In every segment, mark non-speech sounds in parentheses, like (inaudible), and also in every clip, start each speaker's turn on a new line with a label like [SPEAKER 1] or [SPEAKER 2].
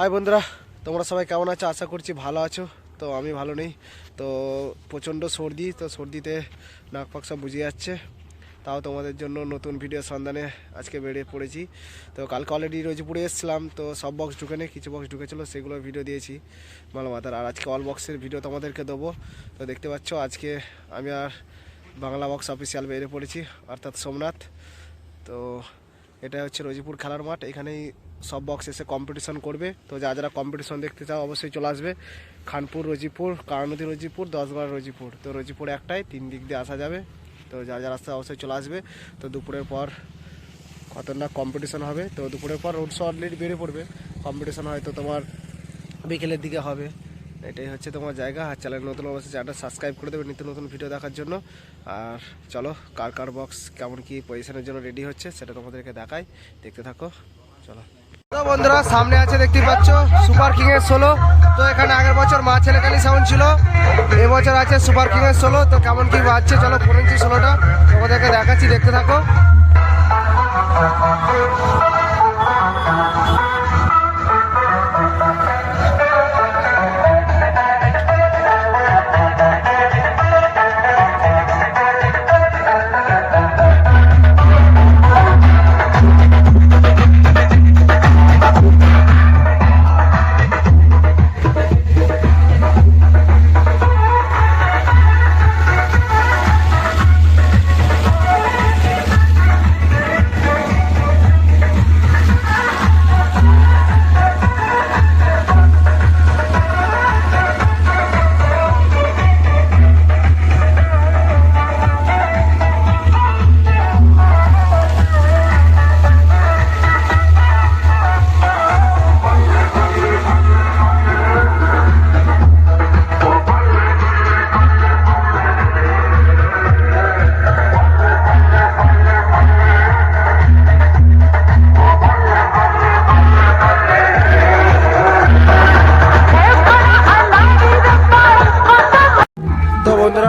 [SPEAKER 1] High বন্ধুরা। তোমরা সবাই কেমন আছো? আশা করছি ভালো আছো। তো আমি ভালো নেই। তো প্রচণ্ড সর্দি, তো সর্দিতে নাক পাক সব বুঝে যাচ্ছে। তাও তোমাদের জন্য নতুন ভিডিও সন্ধানে আজকে বেরিয়ে পড়েছি। তো কালকে অলরেডি রোজপুরে এসেছিলাম। তো সব বক্স ঢুকে নেই কিছু বক্স ঢুকেছিলো, সেগুলো ভিডিও দিয়েছি। ভালো মাতার। আর আজকে অল বক্সের ভিডিও তোমাদেরকে দেবো। তো দেখতে পাচ্ছ, আজকে আমি আর বাংলা বক্স অফিসিয়াল বেরিয়ে পড়েছি, অর্থাৎ সোমনাথ। তো এটা হচ্ছে রোজিপুর খেলার মাঠ। এখানেই সব বক্স এসে কম্পিটিশন করবে। তো যা যারা কম্পিটিশন দেখতে চাও, অবশ্যই চলে আসবে। খানপুর, রোজিপুর কারনদী রোজিপুর, দশগড়, রোজিপুর। তো রোজিপুর একটাই, তিন দিক দিয়ে আসা যাবে। তো যা যারা আসতে অবশ্যই চলে আসবে। তো দুপুরের পর খতরনাক কম্পিটিশন হবে। তো দুপুরের পর রোড শো অলরেডি বেরিয়ে পড়বে। কম্পিটিশন হয়তো তোমার বিকেলের দিকে হবে। এটাই হচ্ছে তোমার জায়গা। আর চ্যানেল নতুন অবশ্যই চ্যানেলটা সাবস্ক্রাইব করে দেবে নিত্য নতুন ভিডিও দেখার জন্য। আর চলো, কার কার বক্স কেমন কি পজিশনের জন্য রেডি হচ্ছে সেটা তোমাদেরকে দেখাই। দেখতে থাকো, চলো। তো বন্ধুরা, সামনে আছে দেখতে পাচ্ছ সুপার কিং এর ষোলো। তো এখানে আগের বছর মা ছেলেকালি সাউন্ড ছিল, এবছর আছে সুপার কিং এর ষোলো। তো কেমন কি বাজছে, চলো পড়েছি ষোলোটা। তোমাদেরকে দেখাচ্ছি, দেখতে থাকো।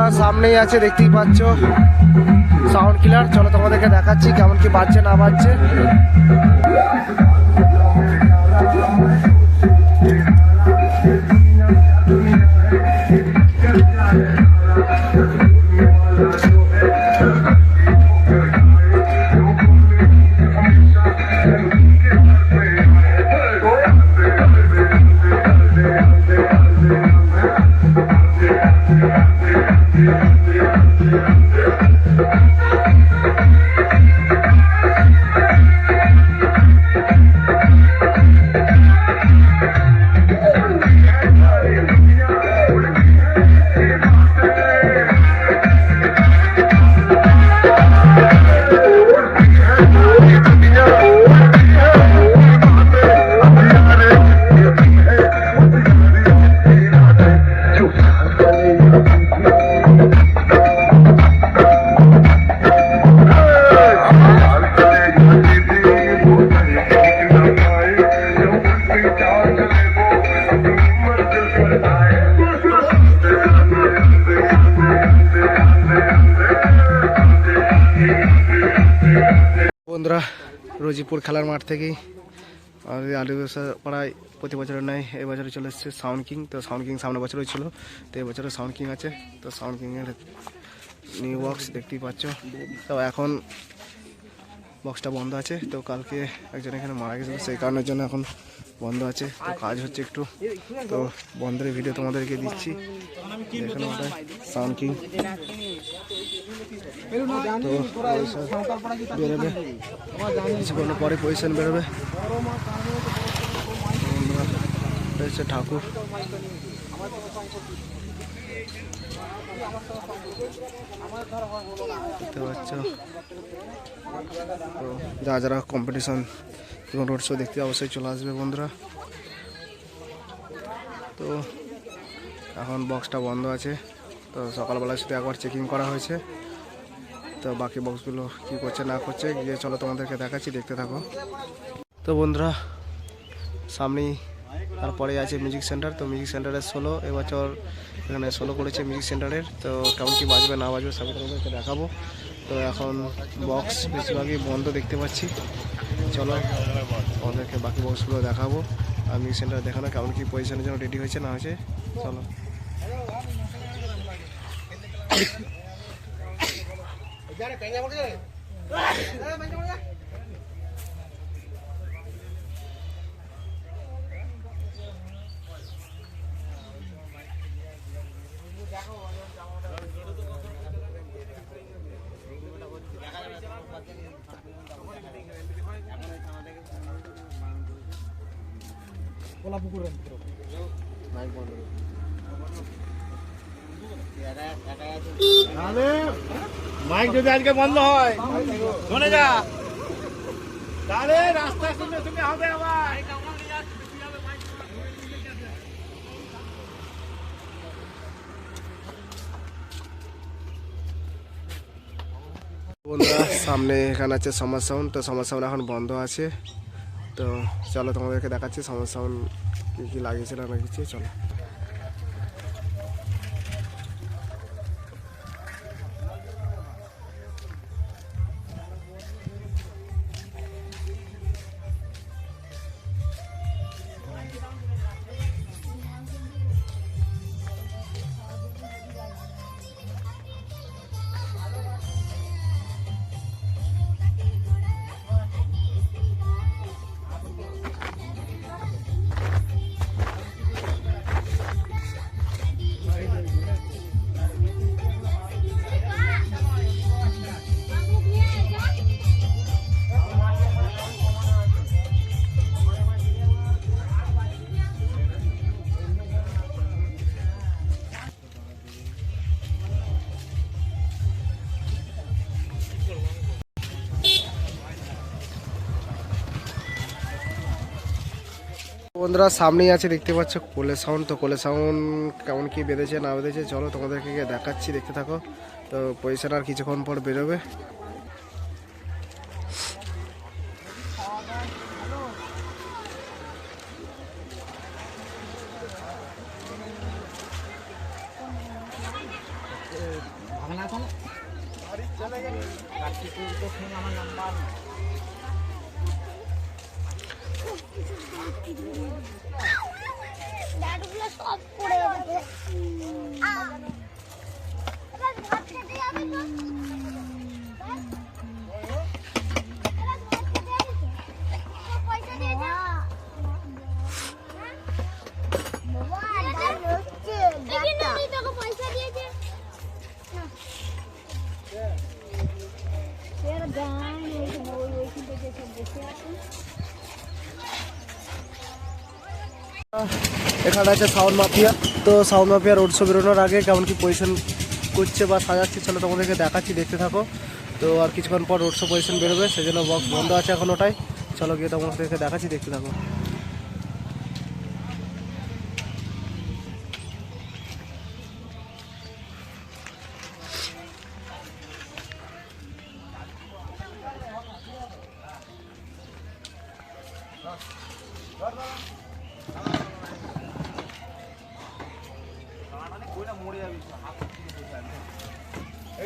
[SPEAKER 1] বন্ধুরা সামনেই আছে, দেখতেই পাচ্ছ। সাউন্ড কিলার চলো তোমাদেরকে দেখাচ্ছি কেমন কি বাজছে, না বাজছে। বন্ধুরা, রোজিপুর খেলার মাঠ থেকেই আমাদের আলু ব্যবসা পাড়ায় প্রতি বছরের নয় এবছরে চলে এসছে সাউন্ড কিং তো সাউন্ড কিং সামনে বছরও ছিল, তো এবছরে সাউন্ড কিং আছে। তো সাউন্ড কিংয়ের নিউ বক্স দেখতেই পাচ্ছ। তো এখন বক্সটা বন্ধ আছে, তো কালকে একজন এখানে মারা গেছিল, সেই কারণের জন্য এখন বন্ধ আছে। তো কাজ হচ্ছে একটু, তো বন্ধের ভিডিও তোমাদেরকে দিচ্ছি। সাউন্ড কিং তো বেরোবে কিছুক্ষণ পরে পজিশন বেরোবে। ঠাকুর। দেখতে পাচ্ছ? তো যারা যারা কম্পিটিশন এবং রোড শো দেখতে অবশ্যই চলে আসবে বন্ধুরা। তো এখন বক্সটা বন্ধ আছে। তো সকালবেলা শুধু একবার চেকিং করা হয়েছে। তো বাকি বক্সগুলো কি করছে, না করছে, গিয়ে চলো তোমাদেরকে দেখাচ্ছি, দেখতে থাকো। তো বন্ধুরা, সামনেই তারপরে আছে মিউজিক সেন্টার তো মিউজিক সেন্টারের সোলো এবছর এখানে সোলো করেছে মিউজিক সেন্টারের তো কেমন কি বাজবে, না বাজবে সবই তোমাদেরকে দেখাবো। তো এখন বক্স বেশিরভাগই বন্ধ দেখতে পাচ্ছি। চলো তোমাদেরকে বাকি বক্সগুলো দেখাবো, আর মিউজিক সেন্টার দেখানো কেমন কি পজিশনের জন্য রেডি হয়েছে, না হয়েছে, চলো। কোলা পুকুরের ভিতরে।
[SPEAKER 2] নাই বন্ধ এটা এটা মাইক যদি আজকে বন্ধ হয়, শুনে যা। তাহলে রাস্তা শুনে শুনে হবে
[SPEAKER 1] বন্ধুরা, সামনে এখানে আছে সমাজ সাউন্ড। তো সমাজ সাউন্ড এখন বন্ধ আছে। তো চলো তোমাদেরকে দেখাচ্ছি সমাজ সাউন্ড কী কী লাগিয়েছিল না কিছু চলো। বন্ধুরা, সামনেই আছে, দেখতে পাচ্ছ কোলে সাউন্ড তো কোলে সাউন্ড কেমন কি বেঁধেছে, না বেঁধেছে, চলো তোমাদেরকে দেখাচ্ছি, দেখতে থাকো। তো পয়সাটা আর কিছুক্ষণ পর বেরোবে।
[SPEAKER 3] ব্যাটগুলো সব পড়ে যাবে খেতে যাবে তো? হ্যাঁ? এবার ভাত খেতে যাবে তো? সব
[SPEAKER 1] এখানে আছে সাউন্ড মাফিয়া। তো সাউন্ড মাফিয়া রোড শো বেরোনোর আগে কেমন কি পজিশন করছে বা সাজাচ্ছে চলো তোমাদেরকে দেখাচ্ছি, দেখতে থাকো। তো আর কিছুক্ষণ পর রোড শো পজিশন বেরোবে, সেজন্য বক্স বন্ধ আছে এখন ওটাই। চলো গিয়ে তোমাদেরকে দেখাচ্ছি, দেখতে থাকো।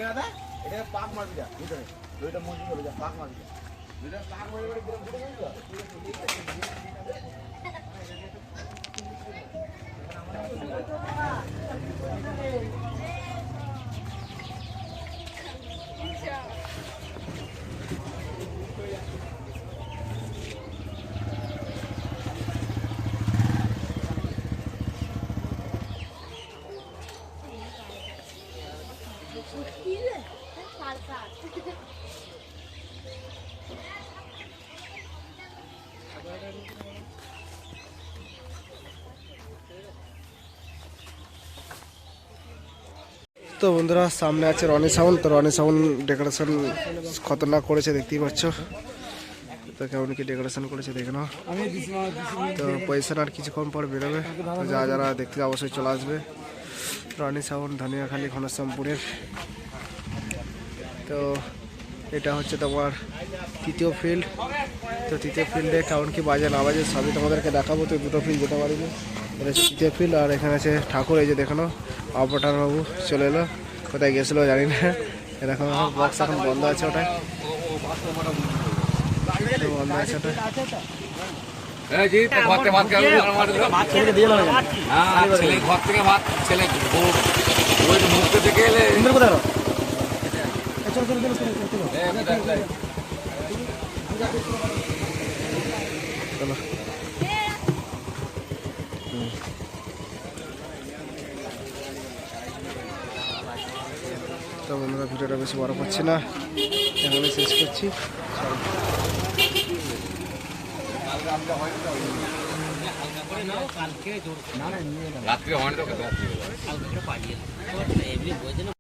[SPEAKER 2] এটা পাক মারবি যা ভিতরে। দুইটা যা পাক মারবি যা। দুইটা পাক যাবি তো? (laughs)
[SPEAKER 1] তো বন্ধুরা, সামনে আছে রনি সাউন্ড তো রনি সাউন্ড ডেকোরেশন খতরনাক করেছে, দেখতেই পাচ্ছ। তো কেমন কি ডেকোরেশন করেছে, দেখে নাও। তো পয়সা আর কিছুক্ষণ পর বেরোবে। তো যা যারা দেখতে অবশ্যই চলে আসবে। রনি সাউন্ড ধনিয়াখালী, ঘনশ্যামপুরের। তো এটা হচ্ছে তোমার তৃতীয় ফিল্ড তো তৃতীয় ফিল্ডে কেমন কি বাজে না বাজে, সবই তোমাদেরকে দেখাবো। তো দুটো ফিল্ড যেতে পারিনি ফিল্ড আর এখানে আছে ঠাকুর এই যে দেখানো অপটার বাবু চলে এলো। কোথায় গেছিল জানি না। এরকম বক্স এখন বন্ধ আছে ওটাই তো বন্ধ আছে ওটা
[SPEAKER 4] এই যে ঘর থেকে ভাত খাবে আমার
[SPEAKER 1] ছেলেকে দিয়ে নেবে
[SPEAKER 4] হ্যাঁ ছেলে ঘর থেকে ভাত ছেলে বউ- ওই তো মুখতে থেকে এলে
[SPEAKER 1] ইন্দ্র কোথায় গেল? এই চলো চলো চলো চলো চলো, চলো
[SPEAKER 4] এ, কোথায়, কোথায়?
[SPEAKER 1] চলো তো বন্ধুরা ভিডিওটা বেশি বড় করছি না। এখানে শেষ করছি।
[SPEAKER 4] রাত্রে